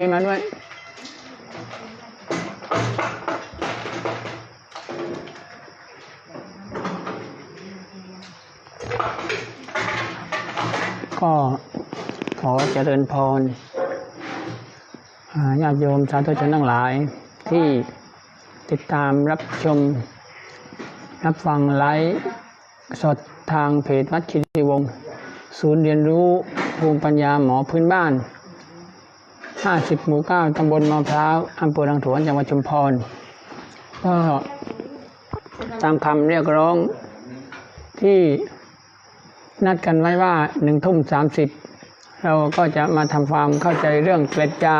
มาด้วยก็ขอเจริญพรญาติโยมสาธุชนทั้งหลาย ที่ติดตามรับชม รับฟังไลฟ์สดทางเพจวัดคิรีวงศ์ศูนย์เรียนรู้ภูมิปัญญาหมอพื้นบ้าน 50 หมู่ 9 ตำบลมะพร้าว อำเภอรังถวนจังหวัดชุมพร ก็ตามคำเรียกร้องที่นัดกันไว้ว่าหนึ่งทุ่มสามสิบเราก็จะมาทำความเข้าใจเรื่องเกล็ดยา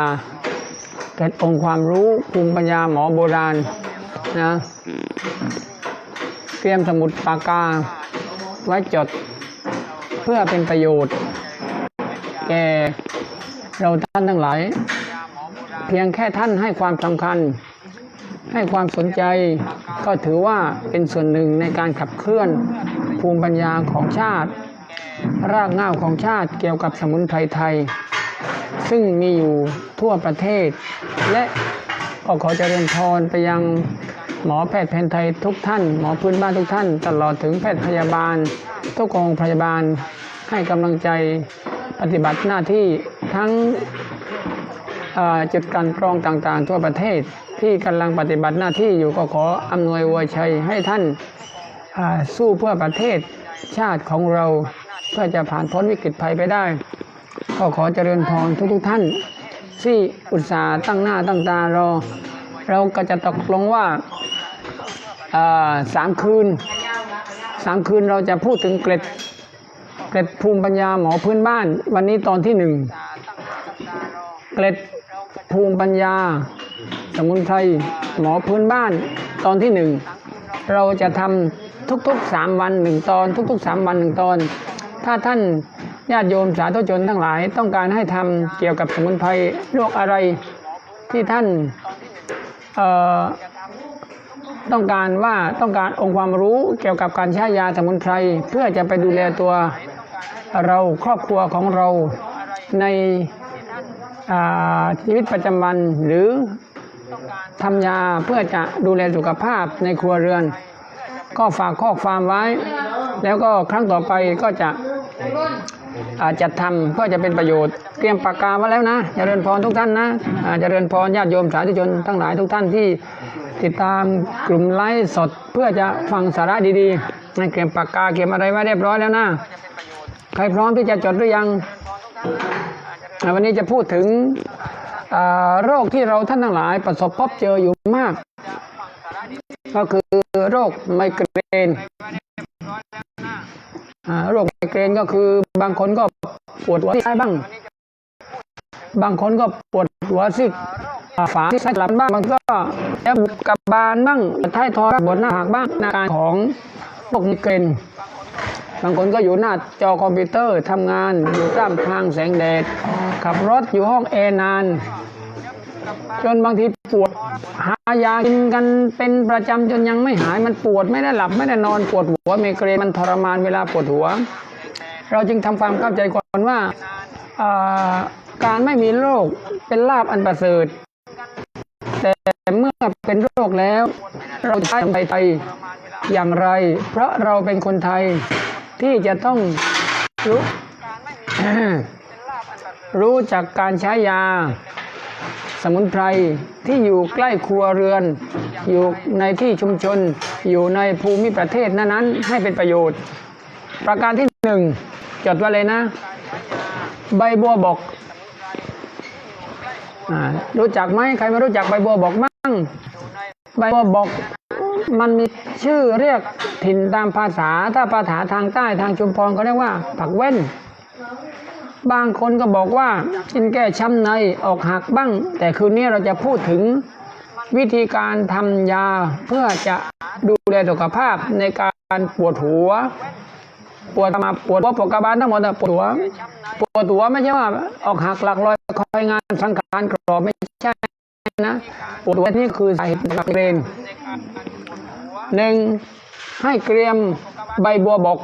เกล็ดองค์ความรู้ภูมิปัญญาหมอโบราณนะเตรียมสมุดปากกา ไว้จดเพื่อเป็นประโยชน์ แก่ เราท่านทั้งหลาย เพียงแค่ท่านให้ความสำคัญ ให้ความสนใจ ก็ถือว่าเป็นส่วนหนึ่งในการขับเคลื่อนภูมิปัญญาของชาติ รากเหง้าของชาติเกี่ยวกับสมุนไพรไทย ซึ่งมีอยู่ทั่วประเทศ และก็ขอเจริญพรไปยังหมอแพทย์แผนไทยทุกท่าน หมอพื้นบ้านทุกท่าน ตลอดถึงแพทย์พยาบาลทุกกองพยาบาลให้กำลังใจปฏิบัติหน้าที่ ทั้งจุดกลันกรองต่างๆ ทั่วประเทศที่กำลังปฏิบัติหน้าที่อยู่ก็ขออำนวยอวยชัยให้ท่านาสู้เพื่อประเทศชาติของเราเพื่อจะผ่านพ้นวิกฤตภัยไปได้ก็ขอเจริญพรทุกๆท่านที่อุตส่าห์ตั้งหน้าตั้งตารอ เราก็จะตกลงว่าสามคืนสามคืนเราจะพูดถึงเกร็ดเกร็ดภูมิปัญญาหมอพื้นบ้าน วันนี้ตอนที่หนึ่ง เกร็ดภูมิปัญญา สมุนไพรหมอพื้นบ้านตอนที่หนึ่งเราจะทำทุกๆสามวันหนึ่งตอน ทุกๆสามวันหนึ่งตอน ถ้าท่านญาติโยมสาธุชนทั้งหลายต้องการให้ทำเกี่ยวกับสมุนไพรโรคอะไรที่ท่านต้องการว่าต้องการองค์ความรู้เกี่ยวกับการใช้ยาสมุนไพรเพื่อจะไปดูแลตัวเราครอบครัวของเราใน ชีวิตประจำวันหรือทำยาเพื่อจะดูแลสุขภาพในครัวเรือน ก็ฝากข้อความไว้ แล้วก็ครั้งต่อไปก็จะอาจัดทำก็จะเป็นประโยชน์เตรียมปากกาไว้แล้วนะจะเจริญพรทุกท่านนะอ่าเจริญพรญาติโยมสาธุชนทั้งหลายทุกท่านที่ติดตามกลุ่มไลฟ์สดเพื่อจะฟังสาระดีๆให้เตรียมปากกาเตรียมอะไรไว้เรียบร้อยแล้วนะ ใครพร้อมที่จะจดหรือยัง วันนี้จะพูดถึงโรคที่เราท่านทั้งหลายประสบพบเจออยู่มาก ก็คือโรคไมเกรนโรคไมเกรนก็คือบางคนก็ปวดหัวท้ายบ้าง บางคนก็ปวดหัวซีกฝาที่ซ้หลังบ้างบางก็แอบกับบานบ้างท้ายทอยปวดหน้าหักบ้างอาการของโรคไมเกรน บางคนก็อยู่หน้าจอคอมพิวเตอร์ทำงานอยู่ท่ามกลางแสงแดด ขับรถอยู่ห้องแอร์นาน จนบางทีปวดหายากินกันเป็นประจำจนยังไม่หายมันปวดไม่ได้หลับไม่ได้นอนปวดหัวไมเกรนมันทรมานเวลาปวดหัว เราจึงทำความเข้าใจก่อนว่าการไม่มีโรคเป็นลาบอันประเสริฐ แต่เมื่อเป็นโรคแล้ว เราจะทำไปไทยอย่างไร เพราะเราเป็นคนไทย ที่จะต้องรู้รู้จักการใช้ยา สมุนไพรที่อยู่ใกล้ครัวเรือน อยู่ในที่ชุมชน อยู่ในภูมิประเทศนั้นๆ ให้เป็นประโยชน์ ประการที่หนึ่งจดไว้เลยนะ ใบบัวบกอ่ารู้จักไหมใครไม่รู้จักใบบัวบกมั่ง ใบบัวบกมันมีชื่อเรียกถิ่นตามภาษา ถ้าภาษาทางใต้ทางชุมพรเขาเรียกว่า ผักเว้น บางคนก็บอกว่ากินแก้ช้ำในออกหักบ้าง แต่คืนนี้เราจะพูดถึงวิธีการทำยาเพื่อจะดูแลสุขภาพในการปวดหัว ปวดมาปวดหัวปวดกระบาลทั้งหมดปวดหัว ปวดหัวไม่ใช่ว่าออกหักหลักลอยคอยงานสังขารกรอบไม่ใช่ นะปวดหัวนี่คือสาเหตุของเรนหนึ่งให้เกรียมใบบัวบก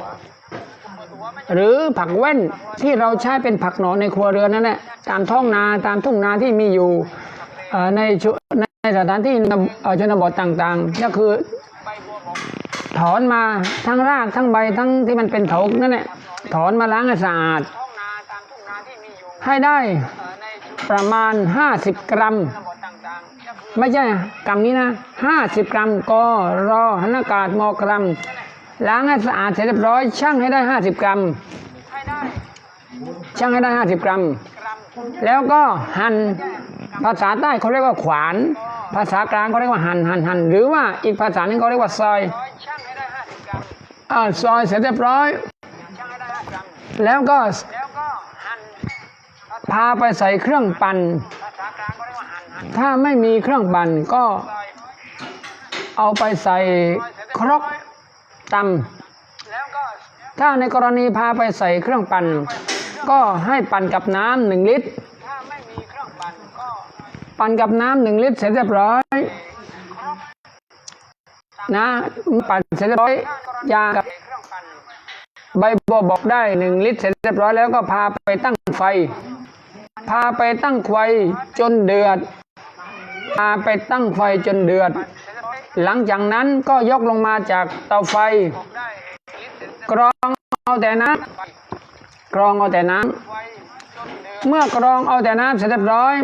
หรือผักแว่นที่เราใช้เป็นผักหนอนในครัวเรือนนั่นแหละตามท้องนาตามทุ่งนาที่มีอยู่ในในสถานที่ชนบทต่างๆ ก็คือถอนมาทั้งรากทั้งใบทั้งที่มันเป็นเถานั่นแหละถอนมาล้างให้สะอาด ให้ได้ประมาณ 50 กรัม ไม่ใช่กรัมนี้นะ50กรัมก็รอหนอากาศมอกรัม ล้างให้สะอาดเสร็จเรียบร้อยชั่งให้ได้50กรัมชั่งให้ได้50กรัม แล้วก็หั่นภาษาใต้เขาเรียกว่าขวาน ภาษากลางเขาเรียกว่าหั่นหั่นหั่นหรือว่าอีกภาษาหนึงเขาเรียกว่าซอยอ่าซอยเสร็จเรียบร้อย แล้วก็พาไปใส่เครื่องปั่น ถ้าไม่มีเครื่องปั่นก็เอาไปใส่ครกตำถ้าในกรณีพาไปใส่เครื่องปั่น ก็ให้ปั่นกับน้ำหนึ่งลิตร ปั่นกับน้ำหนึ่งลิตรเสร็จเรียบร้อย นะปั่นเสร็จเรียบร้อยยากับใบบัวบอกได้หนึ่งลิตรเสร็จเรียบร้อยแล้วก็พาไปตั้งไฟ พาไปตั้งไฟจนเดือด พาไปตั้งไฟจนเดือด หลังจากนั้นก็ยกลงมาจากเตาไฟ กรองเอาแต่น้ำกรองเอาแต่น้ำเมื่อกรองเอาแต่น้ำเสร็จเรียบร้อย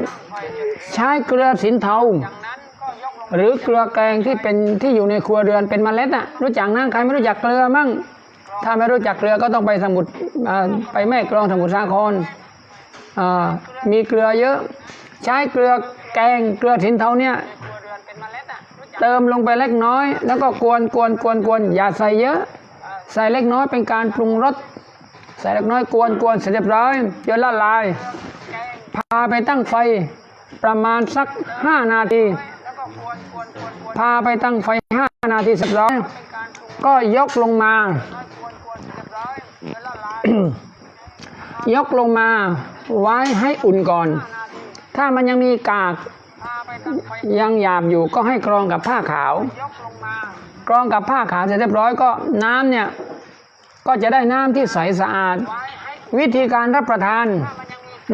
ใช้เกลือสินเทาหรือเกลือแกงที่เป็นที่อยู่ในครัวเรือนเป็นมเมล็ดอะรู้จักนะใครไม่รู้จักเกลือมั่งถ้าไม่รู้จักเกลือก็ต้องไปสมุทรไปแม่กลองสมุทรสาครอ่ามีเกลือเยอะ ใช้เกลือ แกงเกลือสินเทาเนี่ยเติมลงไปเล็กน้อย แล้วก็กวนกวนกวนกวนอย่าใส่เยอะ ใส่เล็กน้อยเป็นการปรุงรสใส่เล็กน้อยกวนกวนเสร็จเรียบร้อยจนละลาย พาไปตั้งไฟประมาณสักห้านาที พาไปตั้งไฟห้านาทีเสร็จร้อย ก็ยกลงมา ยกลงมาไว้ให้อุ่นก่อน ถ้ามันยังมีกากยังหยาบอยู่ก็ให้กรองกับผ้าขาว กรองกับผ้าขาวเสร็จเรียบร้อยก็น้ำเนี่ยก็จะได้น้ำที่ใสสะอาด วิธีการรับประทาน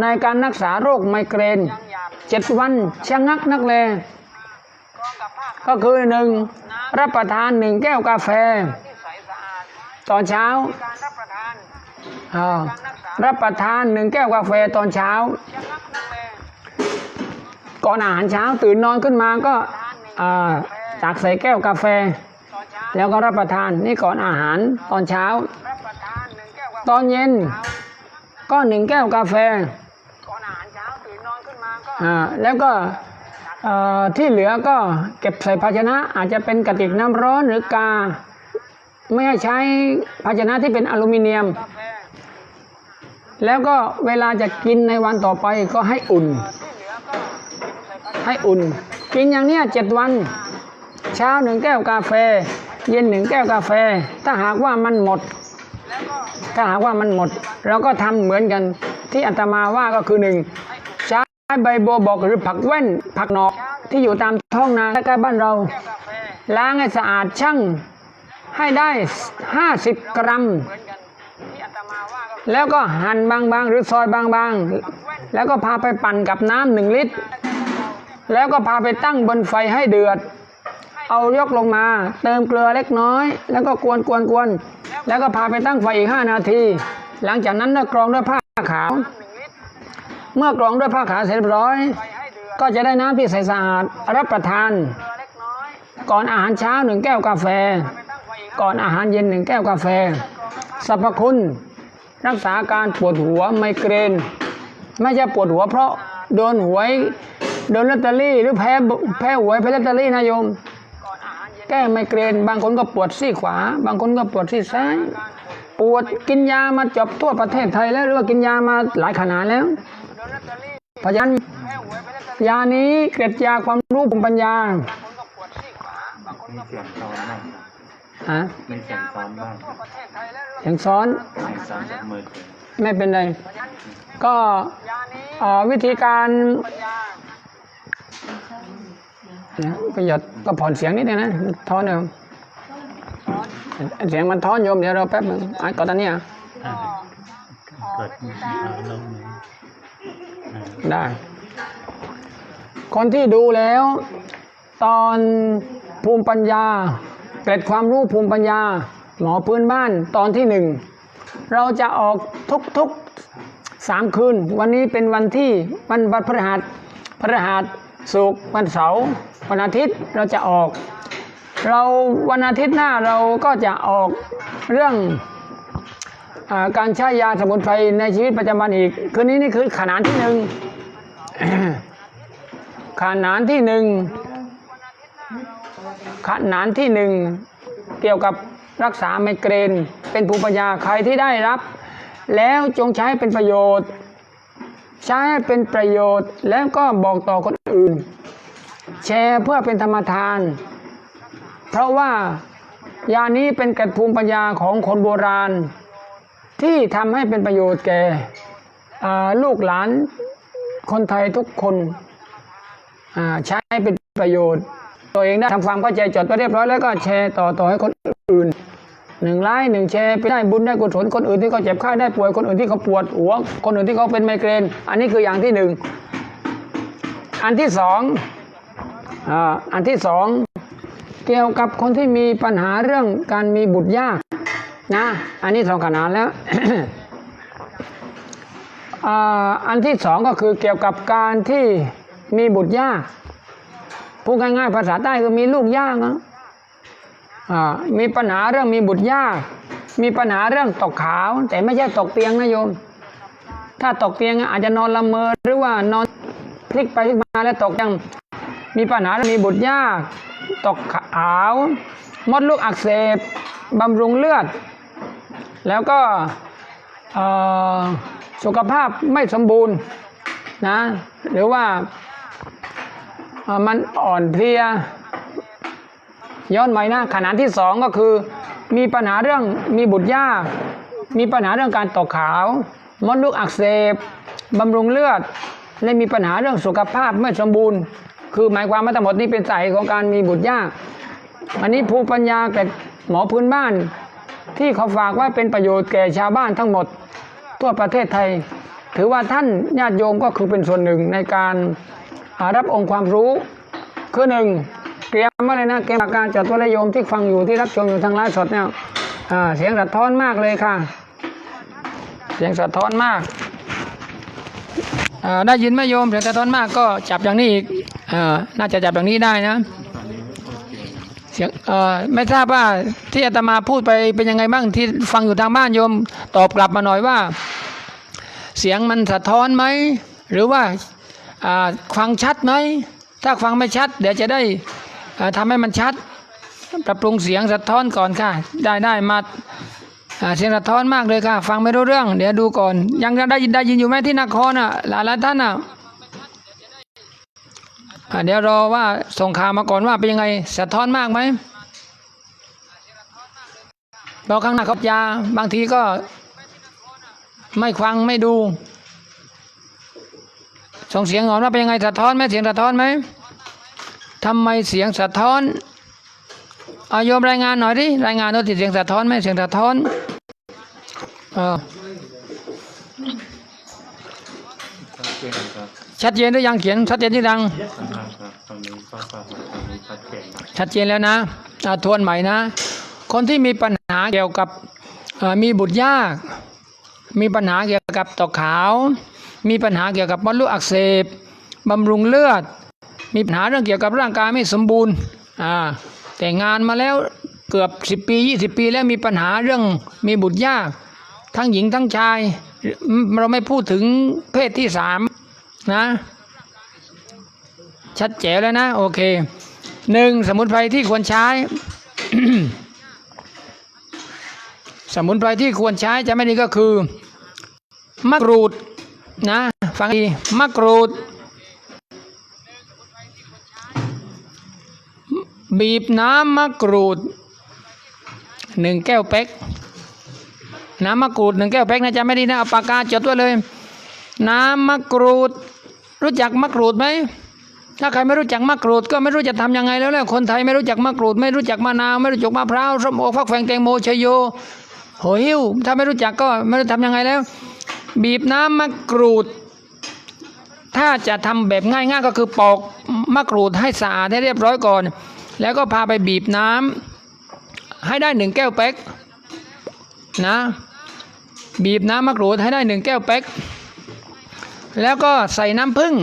ในการรักษาโรคไมเกรนเจ็ดวันชะงักนักแลก็คือหนึ่งรับประทานหนึ่งแก้วกาแฟ ตอนเช้าอ่ารับประทานหนึ่งแก้วกาแฟตอนเช้า ก่อนอาหารเช้าตื่นนอนขึ้นมาก็อ่าตักใส่แก้วกาแฟ แล้วก็รับประทานนี่ก่อนอาหารตอนเช้า ตอนเย็นก็หนึ่งแก้วกาแฟแล้วก็ที่เหลือก็เก็บใส่ภาชนะอาจจะเป็นกระติกน้ำร้อนหรือกา ไม่ให้ใช้ภาชนะที่เป็นอลูมิเนียม แล้วก็เวลาจะกินในวันต่อไปก็ให้อุ่น ให้อุ่น กินอย่างเนี้ยเจ็ดวัน เช้าหนึ่งแก้วกาแฟ เย็นหนึ่งแก้วกาแฟ ถ้าหากว่ามันหมด ถ้าหากว่ามันหมด เราก็ทำเหมือนกันที่อาตมาว่าก็คือหนึ่งใช้ใบบัวบอกหรือผักแว่น ผักหนอกที่อยู่ตามท้องนาใกล้บ้านเรา ล้างให้สะอาดช่างให้ได้50กรัม แล้วก็หั่นบางๆ หรือซอยบางๆ แล้วก็พาไปปั่นกับน้ำหนึ่งลิตร แล้วก็พาไปตั้งบนไฟให้เดือด เอายกลงมา เติมเกลือเล็กน้อย แล้วก็กวนกวนกวนแล้วก็พาไปตั้งไฟอีก5นาที หลังจากนั้นก็กรองด้วยผ้าขาว เมื่อกรองด้วยผ้าขาวเสร็จเรียบร้อย ก็จะได้น้ำที่ใสสะอาดรับประทาน ก่อนอาหารเช้าหนึ่งแก้วกาแฟ ก่อนอาหารเย็นหนึ่งแก้วกาแฟสรรพคุณรักษาการปวดหัวไมเกรน ไม่ใช่ปวดหัวเพราะโดนหวย โดนลอตเตอรี่หรือแพ้แพ้หวยแพ้ลอตเตอรี่นะโยม แก้ไมเกรนบางคนก็ปวดซี่ขวา บางคนก็ปวดซี่ซ้าย ปวดกินยามาจบทั่วประเทศไทยแล้วหรือว่ากินยามาหลายขนาดแล้วเพราะฉะนั้นยานี้เกร็ดยาความรู้ภูมิปัญญามีเสียงซ้อนบ้างฮะมีเสียงซ้อนบ้างอย่างซ้อนเสียงซ้อนจากมือถือไม่เป็นไร ก็เอ่อวิธีการ นะประหยัดก็ผ่อนเสียงนิดนึงนะท้อนเดิมเสียงมันท้อนโยมเดี๋ยวเราแป๊บนึงอะก่อนตอนนี้อะอ่าเปิดเอาลงนี้อ่าได้ คนที่ดูแล้ว ตอนภูมิปัญญาเกร็ดความรู้ภูมิปัญญา หมอพื้นบ้านตอนที่หนึ่งเราจะออกทุกๆสามคืน วันนี้เป็นวันที่วันวันพฤหัสพฤหัส ศุกร์วันเสาร์วันอาทิตย์เราจะออก เราวันอาทิตย์หน้าเราก็จะออกเรื่องอการใช้ยาสมุนไพรในชีวิตประจำวันอีก คืนนี้นี่คือขนานที่หนึ่งขนานที่หนึ่งขนานที่หนึ่งเกี่ยวกับรักษาไมเกรน เป็นภูมิปัญญาใครที่ได้รับ แล้วจงใช้เป็นประโยชน์ ใช้ให้เป็นประโยชน์แล้วก็บอกต่อคนอื่น แชร์เพื่อเป็นธรรมทาน เพราะว่ายานี้เป็นกร็ดภูมิปัญญาของคนโบราณ ที่ทำให้เป็นประโยชน์แก่ลูกหลานคนไทยทุกคนใช้เป็นประโยชน์ ตัวเองได้ทำความเข้าใจจดไปเรียบร้อยแล้วก็แชร์ต่อต่อให้คนอื่น หนึ่งไลค์หนึ่งแชร์ไปได้บุญได้กุศลคนอื่นที่เขาเจ็บไข้ได้ป่วยคนอื่นที่เขาปวดหัวคนอื่นที่เขาเป็นไมเกรน อันนี้คืออย่างที่หนึ่งอันที่สองอันที่สองเกี่ยวกับคนที่มีปัญหาเรื่องการมีบุตรยากนะอันนี้สองขนาดแล้วอันที่สองก็คือเกี่ยวกับการที่มีบุตรยากพูดง่ายๆภาษาใต้คือมีลูกยากนะ มีปัญหาเรื่องมีบุตรยาก มีปัญหาเรื่องตกขาว แต่ไม่ใช่ตกเตียงนะโยม ถ้าตกเตียงอาจจะนอนละเมอหรือว่านอนพลิกไปพลิกมาแล้วตกยังมีปัญหาเรื่องมีบุตรยาก ตกขาว มดลูกอักเสบบำรุงเลือด แล้วก็สุขภาพไม่สมบูรณ์นะหรือว่ามันอ่อนเพลีย ย้อนใหม่นะขนาดที่สองก็คือ มีปัญหาเรื่องมีบุตรยาก มีปัญหาเรื่องการตกขาว มดลูกอักเสบบำรุงเลือด และมีปัญหาเรื่องสุขภาพไม่สมบูรณ์ คือหมายความว่าทั้งหมดนี้เป็นสาเหตุของการมีบุตรยาก อันนี้ภูมิปัญญาแก่หมอพื้นบ้าน ที่เขาฝากไว้เป็นประโยชน์แก่ชาวบ้านทั้งหมดทั่วประเทศไทย ถือว่าท่านญาติโยมก็คือเป็นส่วนหนึ่งในการารับองค์ความรู้คือหนึ่ง เตรียมมาเลยนะเตรียมการจัดตัวและโยมที่ฟังอยู่ที่รับชมอยู่ทางไลฟ์สดเนี่ยเสียงสะท้อนมากเลยค่ะ เสียงสะท้อนมากได้ยินไหมโยมเสียงสะท้อนมากก็จับอย่างนี้อีกน่าจะจับอย่างนี้ได้นะเสียงไม่ทราบว่าที่อาตมาพูดไปเป็นยังไงบ้างที่ฟังอยู่ทางบ้านโยมตอบกลับมาหน่อยว่า เสียงมันสะท้อนไหมหรือว่าฟังชัดไหมถ้าฟังไม่ชัด เดี๋ยวจะได้ อ่าทำให้มันชัด ปรับปรุงเสียงสะท้อนก่อนค่ะ ได้ได้มาอ่าเสียงสะท้อนมากเลยค่ะ ฟังไม่รู้เรื่อง เดี๋ยวดูก่อน ยังได้ยินได้ยินอยู่ไหมที่นครอะหลายหลายท่านอะเดี๋ยวรอว่าส่งข่าวมาก่อนว่าเป็นยังไงสะท้อนมากไหมรอข้างหน้าครับยาบางทีก็ไม่ฟังไม่ดู ส่งเสียงก่อนว่าเป็นยังไงสะท้อนไหมเสียงสะท้อนไหม ทำไมเสียงสะท้อนอายมรายงานหน่อยดิรายงานว่าเสียงสะท้อนไหมเสียงสะท้อนเออชัดเจนดเจนหรือยังเขียนชัดเจนที่ดังครับครับตอนนี้ก็ฟังชัดเจนแล้วนะอ่าทวนใหม่นะ คนที่มีปัญหาเกี่ยวกับมีบุตรยาก มีปัญหาเกี่ยวกับตกขาว มีปัญหาเกี่ยวกับมดลูกอักเสบบำรุงเลือด มีปัญหาเรื่องเกี่ยวกับร่างกายไม่สมบูรณ์อ่าแต่งานมาแล้วเกือบ10ปี20ปีแล้วมีปัญหาเรื่องมีบุตรยาก ทั้งหญิงทั้งชาย เราไม่พูดถึงเพศที่สามนะ ชัดเจ๋แล้วนะ โอเคหนึ่งสมุนไพรที่ควรใช้ สมุนไพรที่ควรใช้จะไม่ดีก็คือมะกรูดนะ ฟังดีมะกรูด บีบน้ำมะกรูดหนึ่งแก้วเป๊ก น้ำมะกรูดหนึ่งแก้วเป๊กนะจะไม่ดีนะเอาปากกาจดไว้เลย น้ำมะกรูด รู้จักมะกรูดไหมถ้าใครไม่รู้จักมะกรูดก็ไม่รู้จะทำยังไงแล้วแหละคนไทยไม่รู้จักมะกรูด ไม่รู้จักมะนาวไม่รู้จักมะพร้าวส้มโอฟักแฟงแตงโมชโยโหหิวถ้าไม่รู้จักก็ไม่รู้ทำยังไงแล้ว บีบน้ำมะกรูด ถ้าจะทำแบบง่ายๆก็คือปอกมะกรูดให้สะอาดให้เรียบร้อยก่อน แล้วก็พาไปบีบน้ำให้ได้หนึ่งแก้วเป๊กนะ บีบน้ำมะกรูดให้ได้หนึ่งแก้วเป๊กแล้วก็ใส่น้ำผึ้ง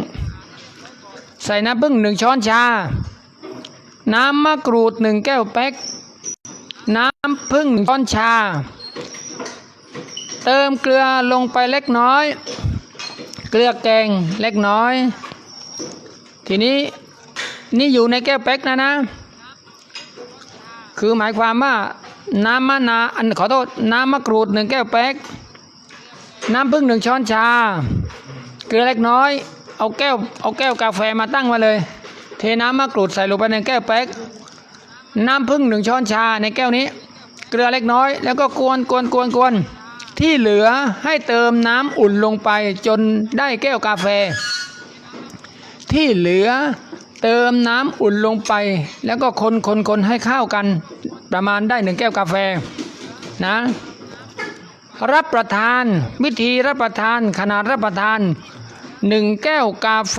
ใส่น้ำผึ้งหนึ่งช้อนชา น้ำมะกรูดหนึ่งแก้วเป๊กน้ำผึ้งช้อนชา เติมเกลือลงไปเล็กน้อย เกลือแกงเล็กน้อย ทีนี้นี่อยู่ในแก้วเป๊กนะนะ คือหมายความว่าน้ำมะนาอันขอโทษน้ำมะกรูดหนึ่งแก้วเป๊ก น้ำผึ้งหนึ่งช้อนชา เกลือเล็กน้อย เอาแก้วเอาแก้วกาแฟมาตั้งมาเลย เทน้ำมะกรูดใส่ลงไปในแก้วเป๊ก น้ำผึ้งหนึ่งช้อนชาในแก้วนี้ เกลือเล็กน้อย แล้วก็กวนกวนกวนกวนที่เหลือให้เติมน้ำอุ่นลงไปจนได้แก้วกาแฟ ที่เหลือ เติมน้ำอุ่นลงไป แล้วก็คนคนคนให้เข้ากันประมาณได้หนึ่งแก้วกาแฟนะ รับประทานวิธีรับประทานขนาดรับประทานหนึ่งแก้วกาแฟ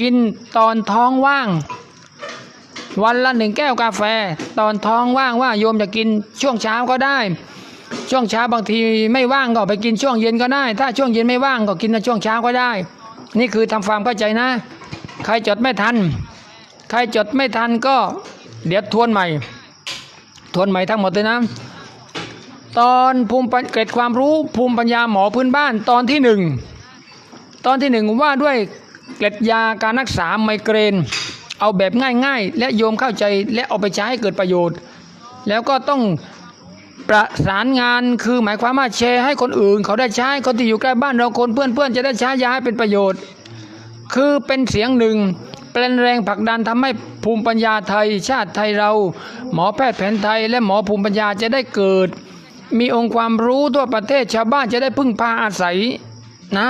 กินตอนท้องว่าง วันละหนึ่งแก้วกาแฟ ตอนท้องว่างว่าโยมจะกินช่วงเช้าก็ได้ ช่วงเช้าบางทีไม่ว่างก็ไปกินช่วงเย็นก็ได้ ถ้าช่วงเย็นไม่ว่างก็กินในช่วงเช้าก็ได้ นี่คือทำความเข้าใจนะ ใครจดไม่ทัน ใครจดไม่ทันก็เดี๋ยวทวนใหม่ ทวนใหม่ทั้งหมดเลยนะ ตอนภูมิปัญเกร็ดความรู้ภูมิปัญญาหมอพื้นบ้านตอนที่หนึ่งตอนที่หนึ่งว่าด้วยเกล็ดยาการรักษาไมเกรน เอาแบบง่ายๆ และโยมเข้าใจและเอาไปใช้ให้เกิดประโยชน์ แล้วก็ต้องประสานงานคือหมายความว่าแชร์ให้คนอื่น เขาได้ใช้คนที่อยู่ใกล้บ้านเราคนเพื่อนๆจะได้ใช้ยาให้เป็นประโยชน์ คือเป็นเสียงหนึ่ง เป็นแรงผลักดันทำให้ภูมิปัญญาไทย ชาติไทยเรา หมอแพทย์แผนไทย และหมอภูมิปัญญาจะได้เกิด มีองค์ความรู้ทั่วประเทศชาวบ้านจะได้พึ่งพาอาศัยนะ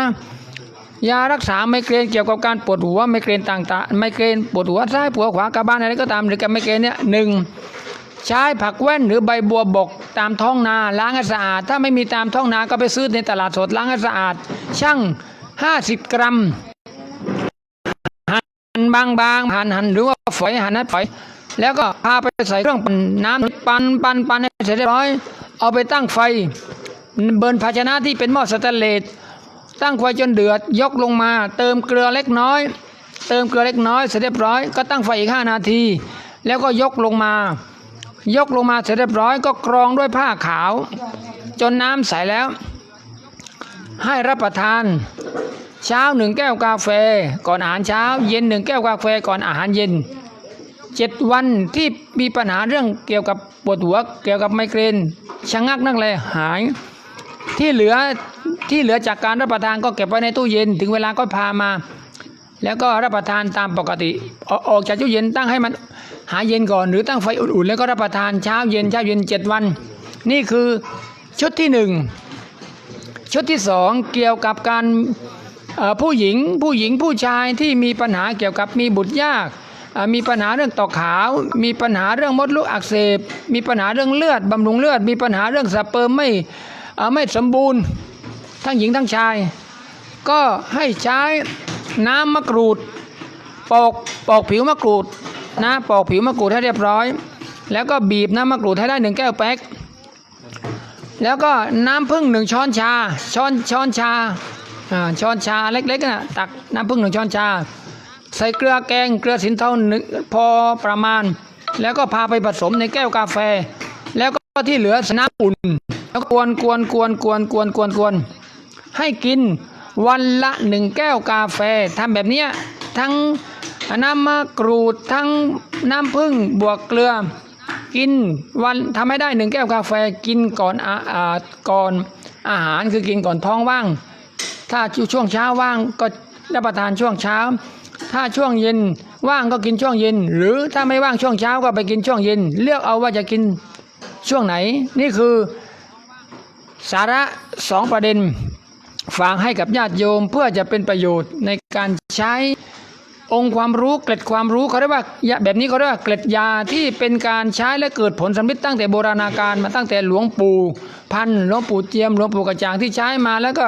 ยารักษาไมเกรนเกี่ยวกับการปวดหัวไมเกรนต่างๆไมเกรนปวดหัวซ้ายปวดขวากระบ้านอะไรก็ตามหรือกับไมเกรนเนี่ยหนึ่งใช้ผักแว่นหรือใบบัวบกตามท้องนาล้างให้สะอาด ถ้าไม่มีตามท้องนาก็ไปซื้อในตลาดสดล้างให้สะอาดช่าง50 กรัม บางๆหั่นหั่นหรือว่าฝอยหั่นให้ฝอย แล้วก็พาไปใส่เครื่องปั่นน้ำปั่นปั่นปั่นให้เสร็จเรียบร้อย เอาไปตั้งไฟ เบิร์นภาชนะที่เป็นหม้อสแตนเลสตั้งไฟจนเดือดยกลงมา เติมเกลือเล็กน้อย เติมเกลือเล็กน้อยเสร็จเรียบร้อยก็ตั้งไฟอีก5นาที แล้วก็ยกลงมา ยกลงมาเสร็จเรียบร้อย ก็กรองด้วยผ้าขาว จนน้ำใสแล้ว ให้รับประทาน เช้าหนึ่งแก้วกาแฟ ก่อนอาหารเช้า เย็นหนึ่งแก้วกาแฟก่อนอาหารเย็นเจ็ดวันที่มีปัญหาเรื่องเกี่ยวกับปวดหัวเกี่ยวกับไมเกรนชะงักนั่งเลยหาย ที่เหลือที่เหลือจากการรับประทานก็เก็บไว้ในตู้เย็น ถึงเวลาก็พามา แล้วก็รับประทานตามปกติ ออกออกจากตู้เย็นตั้งให้มันหายเย็นก่อนหรือตั้งไฟอุ่นๆแล้วก็รับประทานเช้าเย็นเช้าเย็นเจ็ดวัน นี่คือชุดที่หนึ่งชุดที่สองเกี่ยวกับการ ผู้หญิงผู้หญิงผู้ชายที่มีปัญหาเกี่ยวกับมีบุตรยาก มีปัญหาเรื่องต่อขาว มีปัญหาเรื่องมดลูกอักเสบ มีปัญหาเรื่องเลือดบำรุงเลือด มีปัญหาเรื่องสเปิร์มไม่ไม่สมบูรณ์ ทั้งหญิงทั้งชาย ก็ให้ใช้น้ำมะกรูดปอกปอกผิวมะกรูดนะปอกผิวมะกรูดให้เรียบร้อย แล้วก็บีบน้ำมะกรูดให้ได้หนึ่งแก้วแป๊กแล้วก็น้ำผึ้งหนึ่งช้อนชา ช้อนช้อนชา ช้อนชาเล็กๆนะตักน้ำผึ้งหนึ่งช้อนชา ใส่เกลือแกงเกลือสินเทาหนึ่งพอประมาณ แล้วก็พาไปผสมในแก้วกาแฟ แล้วก็ที่เหลือน้ำอุ่น แล้วกวนกวนกวนกวนกวนกวนกวนให้กินวันละหนึ่งแก้วกาแฟทำแบบนี้ทั้งน้ำมะกรูดทั้งน้ำผึ้งบวกเกลือ กินวันทำให้ได้หนึ่งแก้วกาแฟกินก่อนอาอ่าก่อนอาหารคือกินก่อนท้องว่าง ถ้าช่วงเช้าว่างก็รับประทานช่วงเช้า ถ้าช่วงเย็นว่างก็กินช่วงเย็น หรือถ้าไม่ว่างช่วงเช้าก็ไปกินช่วงเย็น เลือกเอาว่าจะกินช่วงไหน นี่คือสาระสองประเด็นฝากให้กับญาติโยมเพื่อจะเป็นประโยชน์ในการใช้องค์ความรู้เกล็ดความรู้เขาเรียกว่ายาแบบนี้เขาเรียกว่าเกล็ดยาที่เป็นการใช้และเกิดผลสำเร็จตั้งแต่โบราณกาลมาตั้งแต่หลวงปู่พันหลวงปู่เจียมหลวงปู่กระจ่างที่ใช้มาแล้วก็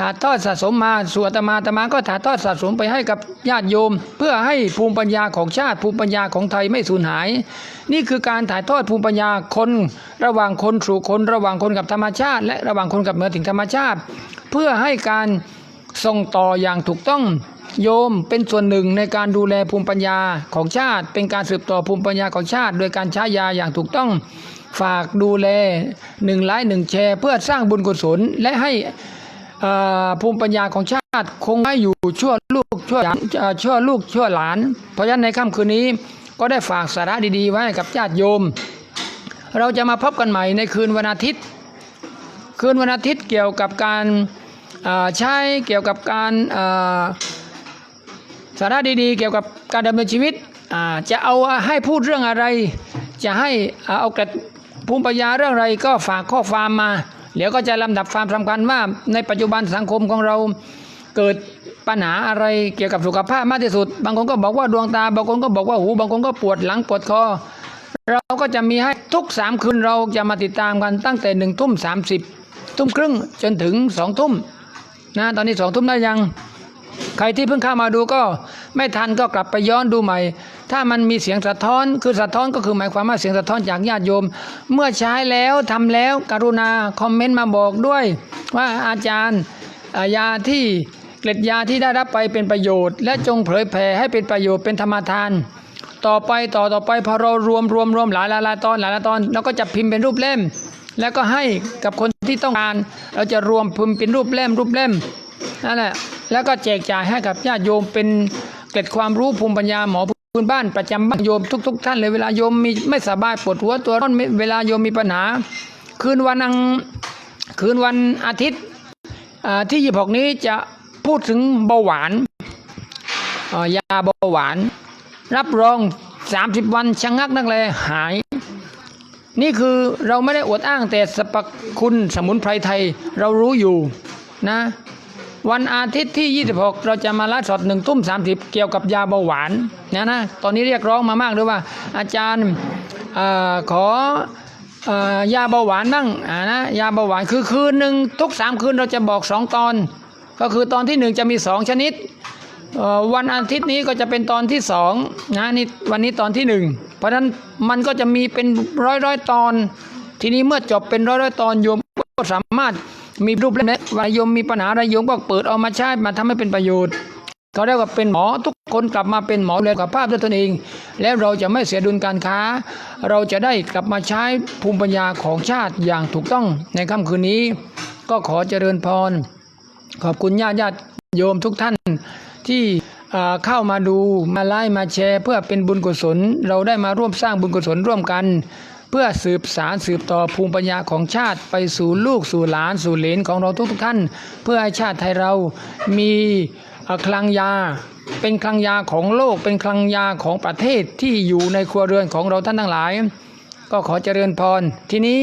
ถ่ายทอดสะสมมาส่วนตมาตมาก็ถ่ายทอดสะสมไปให้กับญาติโยม เพื่อให้ภูมิปัญญาของชาติภูมิปัญญาของไทยไม่สูญหาย นี่คือการถ่ายทอดภูมิปัญญาคน ระหว่างคนสู่คนระหว่างคนกับธรรมชาติ และระหว่างคนกับเหนือถึงธรรมชาติ เพื่อให้การส่งต่ออย่างถูกต้องโยมเป็นส่วนหนึ่งในการดูแลภูมิปัญญาของชาติ เป็นการสืบต่อภูมิปัญญาของชาติ โดยการใช้ยาอย่างถูกต้องฝากดูแลหนึ่งไลค์หนึ่งแชร์ เพื่อสร้างบุญกุศลและให้ ภูมิปัญญาของชาติคงให้อยู่ชั่วลูกชั่วหลานชั่วลูกชั่วหลาน เพราะฉะนั้นในค่ำคืนนี้ก็ได้ฝากสาระดีๆ ไว้กับญาติโยม เราจะมาพบกันใหม่ในคืนวันอาทิตย์ คืนวันอาทิตย์เกี่ยวกับการใช้เกี่ยวกับการสาระดีๆ เกี่ยวกับการดำเนินชีวิตจะเอาให้พูดเรื่องอะไร จะให้อ่าเอากระภูมิปัญญาเรื่องอะไรก็ฝากข้อความมา เดี๋ยวก็จะลำดับความสำคัญว่าในปัจจุบันสังคมของเราเกิดปัญหาอะไรเกี่ยวกับสุขภาพมากที่สุด บางคนก็บอกว่าดวงตา บางคนก็บอกว่าหู บางคนก็ปวดหลังปวดคอ เราก็จะมีให้ทุกสามคืนเราจะมาติดตามกันตั้งแต่หนึ่งทุ่มสามสิบทุ่มครึ่งจนถึงสองทุ่มนะตอนนี้สองทุ่มได้ยัง ใครที่เพิ่งเข้ามาดูก็ไม่ทันก็กลับไปย้อนดูใหม่ ถ้ามันมีเสียงสะท้อนคือสะท้อนก็คือหมายความว่าเสียงสะท้อนจากญาติโยม เมื่อใช้แล้วทำแล้วกรุณาคอมเมนต์มาบอกด้วย ว่าอาจารย์ยาที่เกล็ดยาที่ได้รับไปเป็นประโยชน์ และจงเผยแผ่ให้เป็นประโยชน์เป็นธรรมทาน ต่อไปต่อต่อไปพอเรารวมรวมรวมหลายหลายหลายตอนหลายหลายตอนเราก็จะพิมพ์เป็นรูปเล่ม แล้วก็ให้กับคนที่ต้องการ เราจะรวมพิมพ์เป็นรูปเล่มรูปเล่ม นั่นแหละแล้วก็แจกจ่ายให้กับญาติโยมเป็นเกร็ดความรู้ภูมิปัญญาหมอพื้นบ้านประจำบ้านโยมทุกๆท่านเลยเวลาโยมมีไม่สบายปวดหัวตัวร้อนเวลาโยมมีปัญหา คืนวันอังคืนวันอาทิตย์อ่าที่26นี้จะพูดถึงเบาหวานยาเบาหวาน รับรอง 30 วันชะงักนักเลยหาย นี่คือเราไม่ได้อวดอ้างแต่สรรพคุณสมุนไพรไทยเรารู้อยู่นะ วันอาทิตย์ที่ 26 เราจะมาลฟ์สดหนึ่งทุ่ม30เกี่ยวกับยาเบาหวานนะนะตอนนี้เรียกร้องมามากเลยว่า อาจารย์อขออยาเบาหวานบ้างนะยาเบาหวานคือคืนหนึ่งทุกสามคืนเราจะบอกสองตอน ก็คือตอนที่หนึ่งจะมีสองชนิดวันอาทิตย์นี้ก็จะเป็นตอนที่สองนะนี่วันนี้ตอนที่หนึ่งเพราะฉะนั้นมันก็จะมีเป็นร้อยร้อยตอน ทีนี้เมื่อจบเป็นร้อยร้อยตอนโยมก็สามารถ มีรูปเล่มนี้ว่าโยมมีปัญหาอะไรโยมก็เปิดเอามาใช้มาทำให้เป็นประโยชน์เขาเรียกว่าเป็นหมอทุกคนกลับมาเป็นหมอเลยกับภาพด้วยตนเอง แล้วเราจะไม่เสียดุลการค้า เราจะได้กลับมาใช้ภูมิปัญญาของชาติอย่างถูกต้องในค่ำคืนนี้ ก็ขอเจริญพร ขอบคุณญาติญาติโยมทุกท่านที่เอ่อเข้ามาดูมาไลค์มาแชร์ เพื่อเป็นบุญกุศล เราได้มาร่วมสร้างบุญกุศลร่วมกัน เพื่อสืบสารสืบต่อภูมิปัญญาของชาติไปสู่ลูกสู่หลานสู่เหลนของเราทุกทท่าน เพื่อให้ชาติไทยเรามีคลังยาเป็นคลังยาของโลกเป็นคลังยาของประเทศที่อยู่ในครัวเรือนของเราท่านทั้งหลาย ก็ขอเจริญพร ทีนี้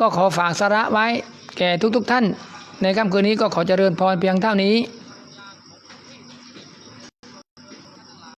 ก็ขอฝากสาระไว้แก่ทุกๆทท่าน ในค่ำคืนนี้ก็ขอเจริญพรเพียงเท่านี้